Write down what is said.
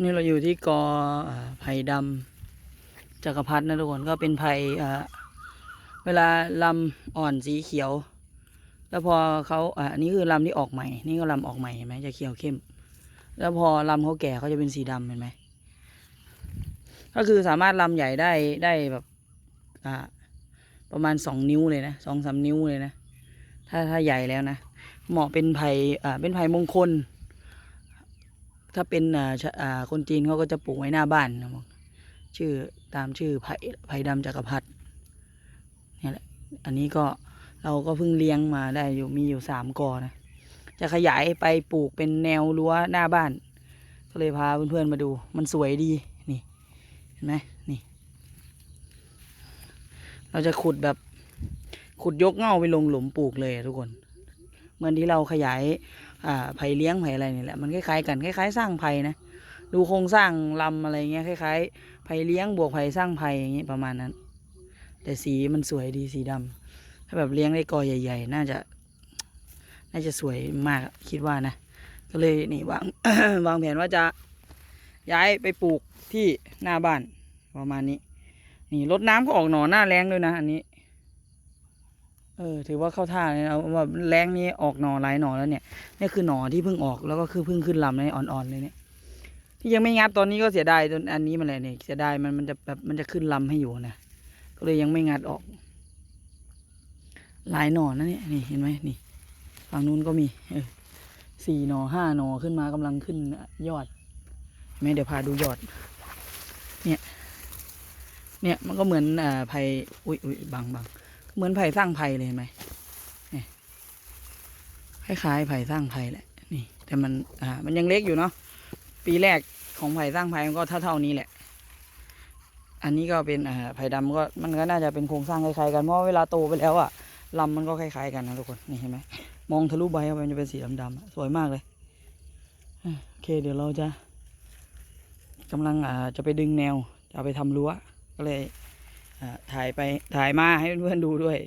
นี่เราอยู่ที่กอไผ่ดำจักรพรรดินะทุกคนก็เป็นไผ่เวลาลำอ่อนสีเขียว แล้วพอเขาอ่าอันนี้คือลำที่ออกใหม่ นี่ก็ลำออกใหม่เห็นไหมจะเขียวเข้ม แล้วพอลำเขาแก่เขาจะเป็นสีดำเห็นไหมก็คือสามารถลำใหญ่ได้ได้แบบอ่าประมาณสองนิ้วเลยนะสองสามนิ้วเลยนะ ถ้าถ้าใหญ่แล้วนะ เหมาะเป็นไผ่อ่าเป็นไผ่มงคล ถ้าเป็นอ่าคนจีนเขาก็จะปลูกไว้หน้าบ้านนะชื่อตามชื่อไผ่ไผ่ดำจักรพรรดินี่แหละอันนี้ก็เราก็เพิ่งเลี้ยงมาได้อยู่มีอยู่สามกอนะจะขยายไปปลูกเป็นแนวรั้วหน้าบ้าน ก็เลยพาเพื่อนๆมาดู มันสวยดีนี่เห็นไหมนี่ เราจะขุดแบบขุดยกเง่าไปลงหลุมปลูกเลยทุกคน เหมือนที่เราขยายอ่าไผ่เลี้ยงไผ่อะไรนี่แหละมันคล้ายๆกันคล้าย ๆ สร้างไผ่นะดูโครงสร้างลำอะไรเงี้ยคล้ายๆไผ่เลี้ยงบวกไผ่สร้างไผ่อย่างเงี้ยประมาณนั้น แต่สีมันสวยดีสีดำถ้าแบบเลี้ยงได้กอใหญ่ ๆ น่าจะ น่าจะสวยมากคิดว่านะ ก็เลยนี่วางวางแผนว่าจะย้ายไปปลูกที่หน้าบ้านประมาณนี้ นี่รดน้ำก็ออกหน่อหน้าแรงด้วยนะ อันนี้ เออถือว่าเข้าท่าเลยนะว่าแรงนี้ออกหน่อหลายหน่อแล้วเนี่ยนี่คือหน่อที่เพิ่งออกแล้วก็คือเพิ่งขึ้นลำเลยอ่อนๆเลยเนี่ยที่ยังไม่งัดตอนนี้ก็เสียดายตอนอันนี้มันเลยเนี่ยเสียดายมันมันจะแบบมันจะขึ้นลำให้อยู่นะก็เลยยังไม่งัดออก หลายหน่อนะเนี่ยนี่เห็นไหมนี่ฝั่งนู้นก็มีเออสี่หน่อห้าหน่อขึ้นมากำลังขึ้นยอดเห็นไหมเดี๋ยวพาดูยอด เนี่ย เนี่ยมันก็เหมือนอ่าไผ่อุ้ยอุ้ยบังบัง เหมือนไผ่สร้างไผ่เลยเห็นไหมคล้ายๆไผ่สร้างไผ่แหละ นี่ แต่มันอ่ามันยังเล็กอยู่เนาะปีแรกของไผ่สร้างไผ่มันก็เท่าๆนี้แหละ อันนี้ก็เป็นอ่าไผ่ดำก็มันก็น่าจะเป็นโครงสร้างคล้ายๆกันเพราะเวลาโตไปแล้วอะลำมันก็คล้ายๆกันนะทุกคนนี่เห็นไหมมองทะลุใบเข้าไปมันจะเป็นสีดำๆสวยมากเลยโอเค เดี๋ยวเราจะกำลังอ่าจะไปดึงแนวจะไปทำรั้วก็เลย ถ่ายไปถ่ายมาให้เพื่อนๆดูด้วย